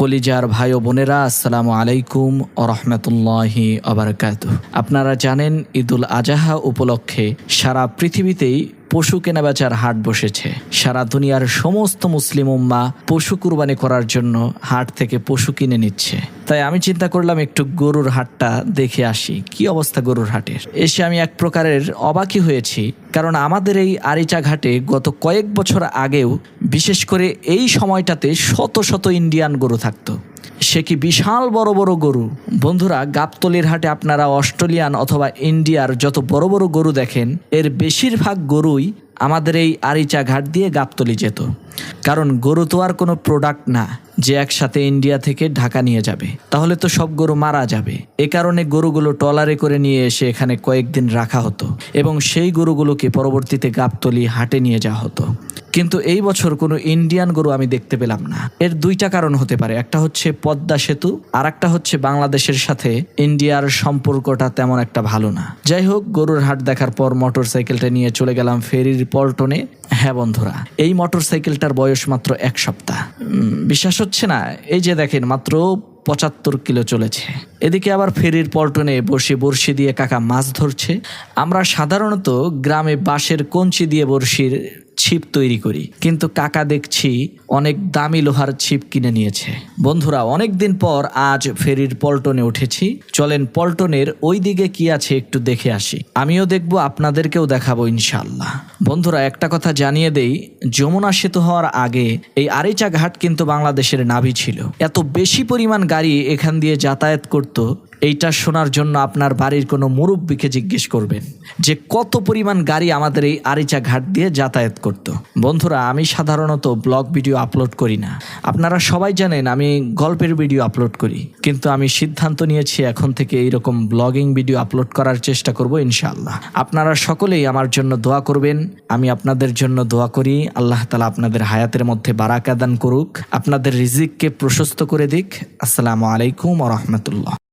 কলিজার ভাই ও বোনেরা, আসসালামু আলাইকুম ও রহমতুল্লাহি অবরকাত আপনারা জানেন, ঈদুল আজাহা উপলক্ষে সারা পৃথিবীতেই পশু কেনাবেচার হাট বসেছে। সারা দুনিয়ার সমস্ত মুসলিম উম্মা পশু কুরবানি করার জন্য হাট থেকে পশু কিনে নিচ্ছে। তাই আমি চিন্তা করলাম একটু গরুর হাটটা দেখে আসি। কি অবস্থা গরুর হাটের? এসে আমি এক প্রকারের অবাকই হয়েছি, কারণ আমাদের এই আরিচা ঘাটে গত কয়েক বছর আগেও বিশেষ করে এই সময়টাতে শত শত ইন্ডিয়ান গরু থাকতো। সে কি বিশাল বড় বড় গরু? বন্ধুরা, গাবতলির হাটে আপনারা অস্ট্রেলিয়ান অথবা ইন্ডিয়ার যত বড় বড় গরু দেখেন, এর বেশিরভাগ গরুই আমাদের এই আরিচা ঘাট দিয়ে গাবতলি যেত। কারণ গরু তো আর কোনো প্রোডাক্ট না, যে একসাথে ইন্ডিয়া থেকে ঢাকা নিয়ে যাবে। তাহলে তো সব গরু মারা যাবে। এ কারণে গরুগুলো ট্রলারে করে নিয়ে এসে এখানে কয়েকদিন রাখা হতো এবং সেই গরুগুলোকে পরবর্তীতে গাবতলি হাটে নিয়ে যাওয়া হতো। কিন্তু এই বছর কোনো ইন্ডিয়ান গরু আমি দেখতে পেলাম না। এর দুইটা কারণ হতে পারে। একটা হচ্ছে পদ্মা সেতু, আর একটা হচ্ছে বাংলাদেশের সাথে ইন্ডিয়ার সম্পর্কটা তেমন একটা ভালো না। যাই হোক, গরুর হাট দেখার পর মোটর সাইকেলটা নিয়ে চলে গেলাম ফেরির পল্টনে। হ্যাঁ বন্ধুরা, এই মোটর সাইকেলটার বয়স মাত্র এক সপ্তাহ। বিশ্বাস হচ্ছে না? এই যে দেখেন, মাত্র পঁচাত্তর কিলো চলেছে। এদিকে আবার ফেরির পল্টনে বসে বড়শি দিয়ে কাকা মাছ ধরছে। আমরা সাধারণত গ্রামে বাঁশের কঞ্চি দিয়ে বড়শির ছিপ তৈরি করি। কিন্তু কাকা দেখছি অনেক দামি লোহার ছিপ কিনে নিয়েছে। বন্ধুরা অনেক দিন পর আজ ফেরির পল্টনে উঠেছি। চলেন পল্টনের ওই দিকে কি আছে একটু দেখে আসি। আমিও দেখব, আপনাদেরকেও দেখাবো ইনশাল্লাহ বন্ধুরা, একটা কথা জানিয়ে দেই, যমুনা সেতু হওয়ার আগে এই আরিচা ঘাট কিন্তু বাংলাদেশের নাভি ছিল। এত বেশি পরিমাণ গাড়ি এখান দিয়ে যাতায়াত করত এইটা শোনার জন্য আপনার বাড়ির কোনো মুরব্বীকে জিজ্ঞেস করবেন যে কত পরিমাণ গাড়ি আমাদের এই আরিচা ঘাট দিয়ে যাতায়াত করত। বন্ধুরা, আমি সাধারণত ব্লগ ভিডিও আপলোড করি না। আপনারা সবাই জানেন আমি গল্পের ভিডিও আপলোড করি। কিন্তু আমি সিদ্ধান্ত নিয়েছি এখন থেকে এইরকম ব্লগিং ভিডিও আপলোড করার চেষ্টা করব ইনশাআল্লাহ। আপনারা সকলেই আমার জন্য দোয়া করবেন। আমি আপনাদের জন্য দোয়া করি। আল্লাহ তালা আপনাদের হায়াতের মধ্যে বারাকা দান করুক। আপনাদের রিজিককে প্রশস্ত করে দিক। আসসালামু আলাইকুম রহমতুল্লাহ।